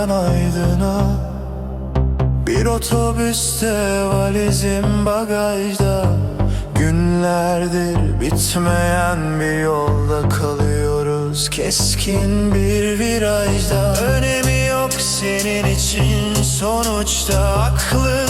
Aydın'dan Aydın'a. Bir otobüste valizim bagajda. Günlerdir bitmeyen bir yolda kalıyoruz. Keskin bir virajda. Önemi yok senin için sonuçta. Aklın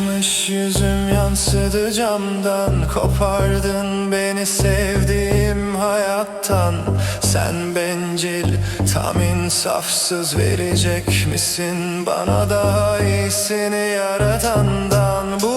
Kırışmış yüzüm yansıdı camdan. Kopardın beni sevdiğim hayattan. Sen bencil tam insafsız verecek misin? Bana daha iyisini yaratandan. Bu